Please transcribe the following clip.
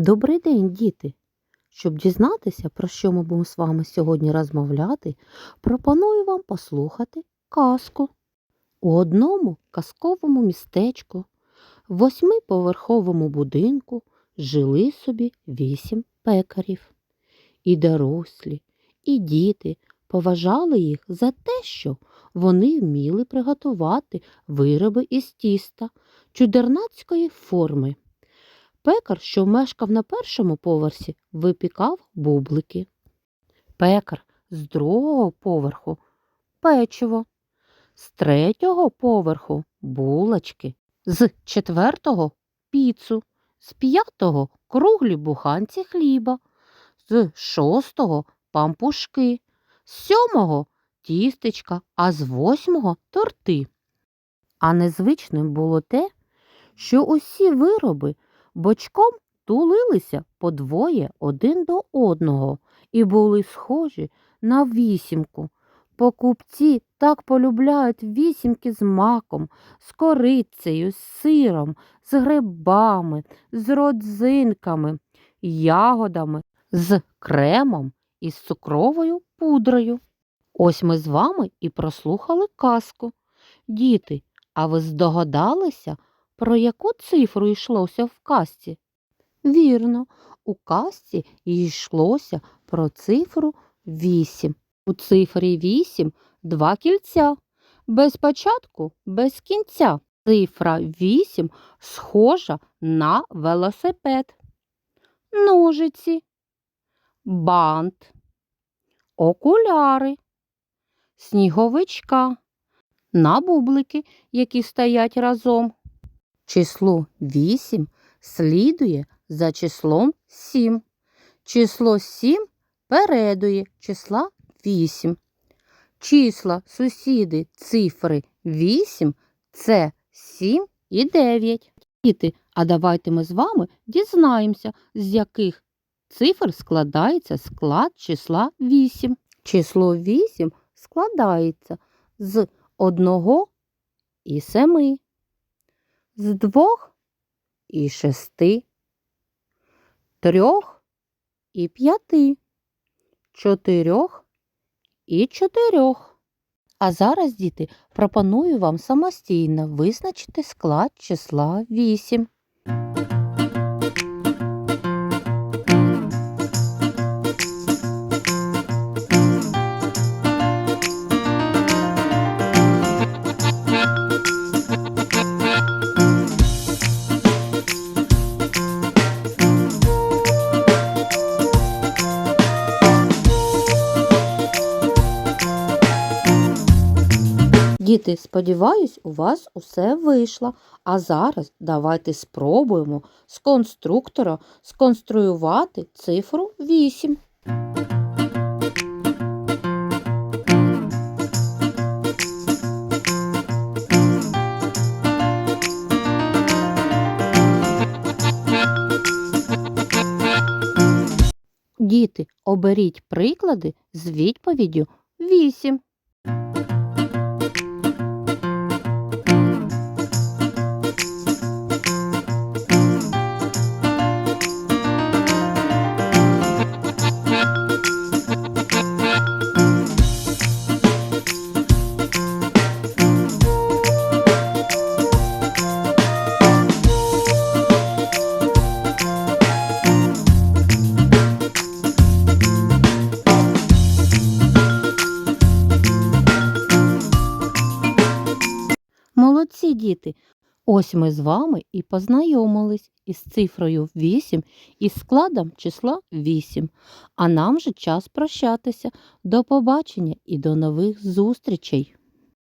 Добрий день, діти! Щоб дізнатися, про що ми будемо з вами сьогодні розмовляти, пропоную вам послухати казку. У одному казковому містечку, в восьмиповерховому будинку жили собі вісім пекарів. І дорослі, і діти поважали їх за те, що вони вміли приготувати вироби із тіста чудернацької форми. Пекар, що мешкав на першому поверсі, випікав бублики. Пекар з другого поверху печиво, з третього поверху булочки, з четвертого піцу, з п'ятого круглі буханці хліба, з шостого пампушки, з сьомого тістечка, а з восьмого торти. А незвичним було те, що усі вироби бочком тулилися подвоє один до одного і були схожі на вісімку. Покупці так полюбляють вісімки з маком, з корицею, з сиром, з грибами, з родзинками, ягодами, з кремом і з цукровою пудрою. Ось ми з вами і прослухали казку. Діти, а ви здогадалися, про яку цифру йшлося в казці? Вірно, у казці йшлося про цифру 8. У цифрі 8 два кільця. Без початку, без кінця. Цифра 8 схожа на велосипед. Ножиці, бант, окуляри, сніговичка, на бублики, які стоять разом. Число 8 слідує за числом 7. Число 7 передує числа 8. Числа сусіди цифри 8 це 7 і 9. Діти, а давайте ми з вами дізнаємося, з яких цифр складається склад числа 8. Число 8 складається з 1 і 7 з двох і шести, трьох і п'яти, чотирьох і чотирьох. А зараз, діти, пропоную вам самостійно визначити склад числа 8. Діти, сподіваюсь, у вас усе вийшло. А зараз давайте спробуємо з конструктора сконструювати цифру 8. Діти, оберіть приклади з відповіддю 8. Молодці діти! Ось ми з вами і познайомились із цифрою 8 і складом числа 8. А нам же час прощатися. До побачення і до нових зустрічей!